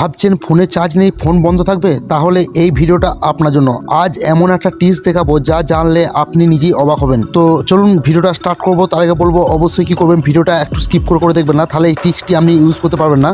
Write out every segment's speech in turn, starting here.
ভাবছেন ফোনে চার্জ নেই ফোন বন্ধ থাকবে? তাহলে এই ভিডিওটা আপনার জন্য। আজ এমন একটা টিপস দেখাবো যা জানলে আপনি নিজেই অবাক হবেন। তো চলুন ভিডিওটা স্টার্ট করব, তার আগে বলব, অবশ্যই কি করবেন, ভিডিওটা একটু স্কিপ করে করে দেখবেন না, তাহলে এই টিপসটি আপনি ইউজ করতে পারবেন না।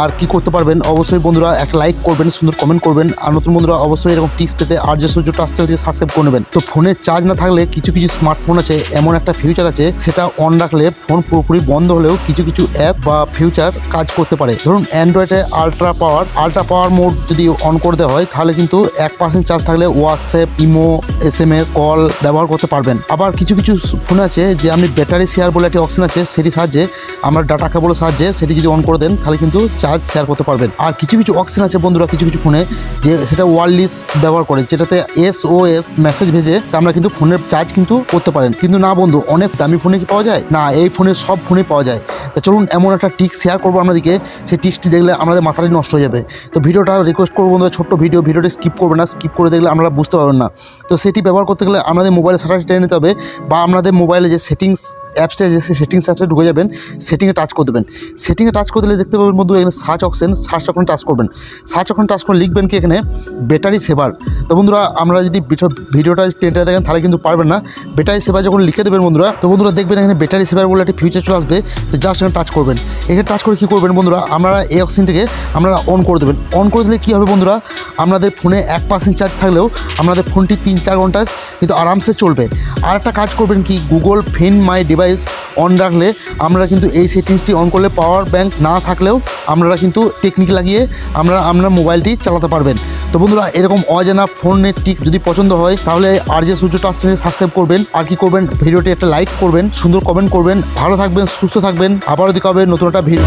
আর কি করতে পারবেন, অবশ্যই বন্ধুরা এক লাইক করবেন, সুন্দর কমেন্ট করবেন। আর নতুন বন্ধুরা অবশ্যই এরকম টিপস পেতে আর যে সূর্যটা আসতে হচ্ছে সাবস্ক্রাইব করে নেবেন। তো ফোনে চার্জ না থাকলে কিছু কিছু স্মার্টফোন আছে, এমন একটা ফিউচার আছে, সেটা অন রাখলে ফোন পুরোপুরি বন্ধ হলেও কিছু কিছু অ্যাপ বা ফিউচার কাজ করতে পারে। ধরুন অ্যান্ড্রয়েডে ultra power ultra power mode যদি অন করতে হয়, তাহলে কিন্তু এক পার্সেন্ট চার্জ থাকলে WhatsApp imo S M S call ব্যবহার করতে পারবেন। আবার কিছু কিছু ফোন আছে যে আপনি ব্যাটারি শেয়ার বলে একটি অপশন আছে, সেটি সাহায্যে, আমরা ডাটা কেবলের সাহায্যে সেটি যদি অন করে দেন, তাহলে কিন্তু চার্জ শেয়ার করতে পারবেন। আর কিছু কিছু অপশন আছে বন্ধুরা, কিছু কিছু ফোনে যে সেটা ওয়ারলেস ব্যবহার করে, যেটাতে এস ও এস মেসেজ ভেজে আমরা কিন্তু ফোনের চার্জ কিন্তু করতে পারেন। কিন্তু না বন্ধু, অনেক দামি ফোনে কি পাওয়া যায়? না, এই ফোনে সব ফোনে পাওয়া যায়। তা চলুন, এমন একটা টিক্স শেয়ার করব আপনাদেরকে সেই টিক্সটি দেখলে আমাদের মাথাটাই নষ্ট হয়ে যাবে। তো ভিডিওটা রিকোয়েস্ট করব বন্ধুরা, ছোট্ট ভিডিও ভিডিওটা স্কিপ করবে না স্কিপ করে দেখলে আপনারা বুঝতে পারবেন না। তো সেটি ব্যবহার করতে গেলে আমাদের মোবাইলে সাটা টেনে নিতে হবে বা আপনাদের মোবাইলে যে সেটিংস অ্যাপসটা যে সেটিংস অ্যাপসে ঢুকে যাবেন সেটিংয়ে টাচ করে দেবেন। সেটিংয়ে টাচ করে দিলে দেখতে পাবেন বন্ধু এখানে search option search option touch করবেন। সার্চ অপশন টাচ করে লিখবেন কি এখানে ব্যাটারি সেভার তো বন্ধুরা, আমরা যদি ভিডিও- ভিডিওটা টেনটা দেখেন, তাহলে কিন্তু পারবেন না। ব্যাটারি সেভার যখন লিখে দেবেন বন্ধুরা, তো বন্ধুরা দেখবেন এখানে ব্যাটারি সেভার বলে একটা ফিউচার চলে আসবে, তো জাস্ট এখানে টাচ করবেন। এখানে টাচ করে কী করবেন বন্ধুরা, আপনারা এই অপশনটিকে আপনারা অন করে দেবেন। অন করে দিলে কী হবে বন্ধুরা আপনাদের ফোনে এক পার্সেন্ট চার্জ থাকলেও আপনাদের ফোনটি তিন চার ঘণ্টা কিন্তু আরামসে চলবে। আর একটা কাজ করবেন কি Google find my device on রাখলে আমরা কিন্তু এই সেটিংসটি অন করলে পাওয়ার ব্যাংক না থাকলেও আপনারা কিন্তু টেকনিক লাগিয়ে আমরা আপনার মোবাইলটি চালাতে পারবেন। তো বন্ধুরা, এরকম অজানা ফোনের টিক যদি পছন্দ হয়, তাহলে আর যে সূর্য টাচ সাবস্ক্রাইব করবেন। আর কি করবেন, ভিডিওটি একটা লাইক করবেন, সুন্দর কমেন্ট করবেন। ভালো থাকবেন, সুস্থ থাকবেন। আবারও দেখা হবে নতুন একটা ভিডিও